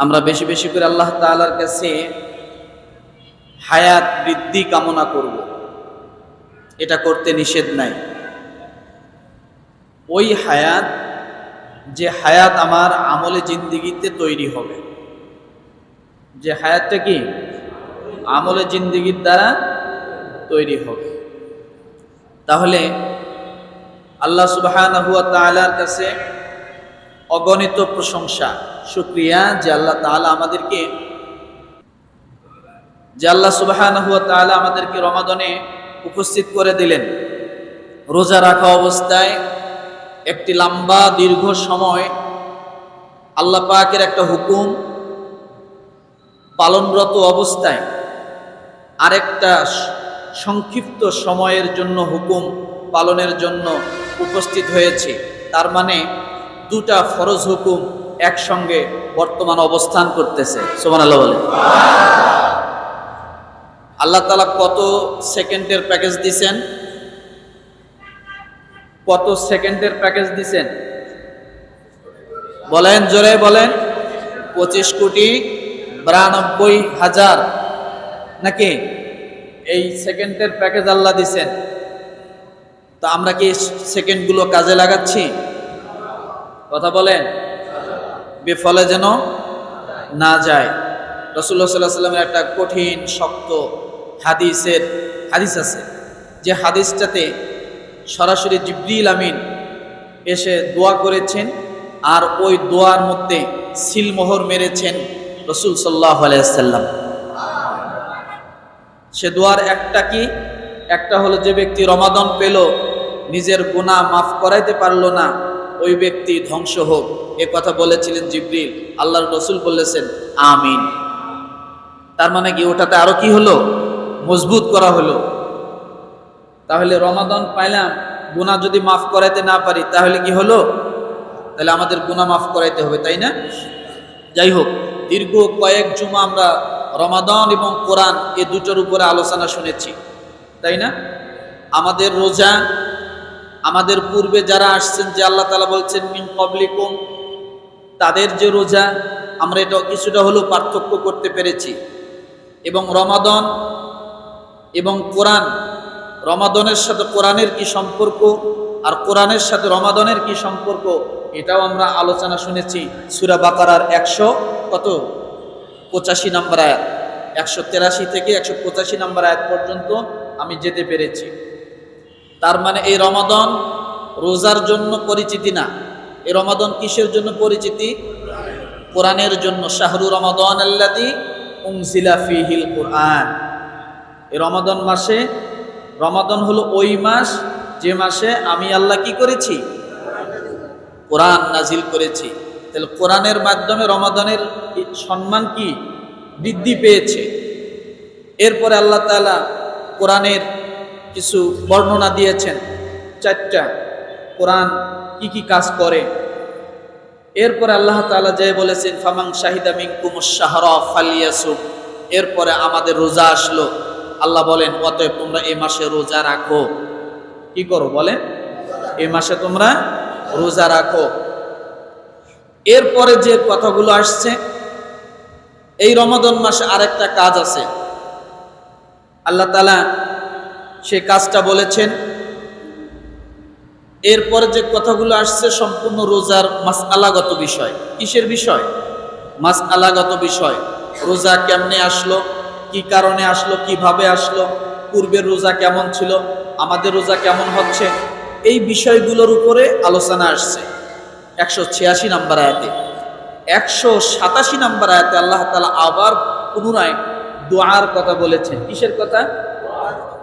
আমরা বেশি বেশি করে আল্লাহ তাআলার কাছে হায়াত, বৃদ্ধি কামনা করব। এটা করতে নিষেধ নাই। ওই হায়াত, যে হায়াত আমার আমলে জিন্দিগিতে তৈরি হবে। যে হায়াতটা কি? আমলে জিন্দিগির দ্বারা তৈরি হবে। তাহলে আল্লাহ তাআলার কাছে অগণিত প্রশংসা। শুক্রিয়া যে আল্লাহ তাআলা আমাদেরকে যে আল্লাহ সুবহানাহু ওয়া তাআলা আমাদেরকে রমাদনে উপস্থিত করে দিলেন। রোজা রাখা অবস্থায় একটি লম্বা দীর্ঘ সময় আল্লাহ পাকের একটা হুকুম পালনরত অবস্থায় আরেকটা সংক্ষিপ্ত সময়ের জন্য হুকুম পালনের জন্য উপস্থিত হয়েছে। তার মানে দুটা ফরজ হুকুম একসঙ্গে বর্তমান অবস্থান করতেছে। সোমান আল্লাহ বলে। আল্লাহ তালা কত সেকেন্ডের প্যাকেজ দিছেন? কত সেকেন্ডের প্যাকেজ দিছেন? বলেন, জোরে বলেন। পঁচিশ কোটি বিরানব্বই হাজার। নাকি? এই সেকেন্ডের প্যাকেজ আল্লাহ দিছেন। তো আমরা কি সেকেন্ডগুলো কাজে লাগাচ্ছি? কথা বলেন। বিফলে যেন না যায়। রসুল্লাহ সাল্লাহ সাল্লামের একটা কঠিন, শক্ত হাদিসের, হাদিস আছে। যে হাদিসটাতে সরাসরি জিব্রিল আমিন এসে দোয়া করেছেন আর ওই দোয়ার মধ্যে সিলমোহর মেরেছেন রসুল সাল্লাহ আলাইসাল্লাম সে দোয়ার একটা কি? একটা হলো যে ব্যক্তি রমাদন পেল, নিজের গুণা মাফ করাইতে পারল না ওই ব্যক্তি ধ্বংস হোক। এ কথা বলেছিলেন জিব্রিল। আল্লাহর রসুল বলেছেন আমিন। তার মানে কি ওটাতে আরও কি হলো? মজবুত করা হলো। তাহলে রমাদন পাইলাম গুণা যদি মাফ করাইতে না পারি, তাহলে কি হলো? তাহলে আমাদের গুণা মাফ করাইতে হবে, তাই না? যাই হোক, দীর্ঘ কয়েক জুমা আমরা রমাদন এবং কোরআন এ দুটোর উপরে আলোচনা শুনেছি, তাই না? আমাদের রোজা আমাদের পূর্বে যারা আসছেন যে আল্লাহ তালা বলছেন, মিন কবলিকুম তাদের যে রোজা, আমরা এটা কিছুটা হলেও পার্থক্য করতে পেরেছি। এবং রমাদন এবং কোরআন, রমাদনের সাথে কোরআনের কি সম্পর্ক আর কোরআনের সাথে রমাদনের কি সম্পর্ক, এটাও আমরা আলোচনা শুনেছি। সুরা বাকারার একশো কত? পঁচাশি নম্বর আয়াত। একশো তেরাশি থেকে একশো পঁচাশি নম্বর আয়াত পর্যন্ত আমি যেতে পেরেছি। তার মানে এই রমাদন রোজার জন্য পরিচিতি না। এই রমাদন কিসের জন্য পরিচিতি? কোরআনের জন্য। শাহরু রমাদন উমসিলা ফিহিল কোরআন। এই রমাদন মাসে, রমাদন হলো ওই মাস, যে মাসে আমি আল্লাহ কি করেছি? কোরআন নাজিল করেছি। তাহলে কোরআনের মাধ্যমে রমাদনের সম্মান কি? বৃদ্ধি পেয়েছে। এরপরে আল্লাহ তালা কোরআনের কিছু বর্ণনা দিয়েছেন। চারটা। কোরআন কি কি কাজ করে? এরপরে আল্লাহ তালা যে বলেছেন ফামাং শাহিদা মিঙ্কুম শাহরা ফালিয়াসুম এরপরে আমাদের রোজা আসলো। আল্লাহ বলেন, অতএব তোমরা এ মাসে রোজা রাখো। কি করো বলেন? এ মাসে তোমরা রোজা রাখো। এরপরে যে কথাগুলো আসছে, এই রমাদন মাসে আরেকটা কাজ আছে। আল্লাহ তালা সে কাজটা বলেছেন। এরপরে যে কথাগুলো আসছে সম্পূর্ণ রোজার মাস আলাগত বিষয়। কিসের বিষয়? মাস আলাগত বিষয়। রোজা কেমনে আসলো? কি কারণে আসলো? কীভাবে আসলো? পূর্বের রোজা কেমন ছিল? আমাদের রোজা কেমন হচ্ছে? এই বিষয়গুলোর উপরে আলোচনা আসছে। একশো ছিয়াশি নাম্বার আয়াতে। একশো সাতাশি নাম্বার আয়াতে আল্লাহ তালা আবার পুনরায় দোয়ার কথা বলেছেন। কিসের কথা?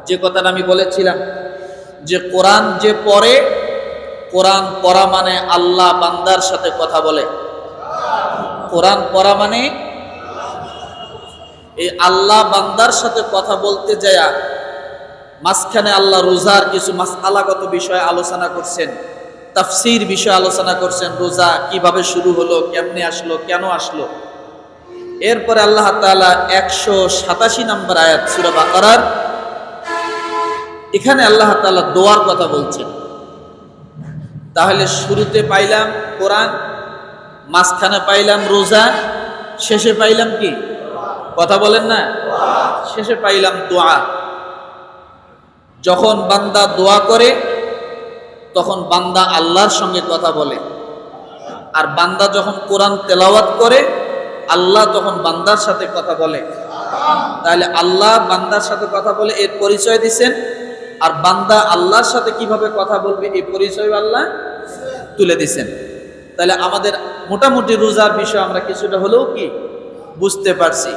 যে কথাটা আমি বলেছিলাম, যে কোরআন যে পড়ে, কোরআন পড়া মানে আল্লাহ বান্দার সাথে কথা বলে। কোরআন পড়া মানে এই আল্লাহ বান্দার সাথে কথা বলতে যায় মাঝখানে আল্লাহ রোজার কিছু মাস আলাগত বিষয়ে আলোচনা করছেন, তাফসির বিষয়ে আলোচনা করছেন, রোজা কীভাবে শুরু হলো, কেমনে আসলো, কেন আসলো। এরপরে আল্লাহ তাআলা একশো সাতাশি নম্বর আয়াত সুরা বাকারার এখানে আল্লাহ তাআলা দোয়ার কথা বলছেন। তাহলে শুরুতে পাইলাম কোরআন, মাঝখানে পাইলাম রোজা, শেষে পাইলাম কি? কথা বলেন না? শেষে পাইলাম দোয়া। যখন বান্দা দোয়া করে, তখন বান্দা আল্লাহর সঙ্গে কথা বলে। আর বান্দা যখন কোরআন তেলাওয়াত করে, আল্লাহ তখন বান্দার সাথে কথা বলে। তাহলে আল্লাহ বান্দার সাথে কথা বলে এর পরিচয় দিছেন আর বান্দা আল্লাহর সাথে কীভাবে কথা বলবে এই পরিচয় আল্লাহ তুলে দিছেন। তাহলে আমাদের মোটামুটি রোজার বিষয় আমরা কিছুটা হলেও কি? বুঝতে পারছি।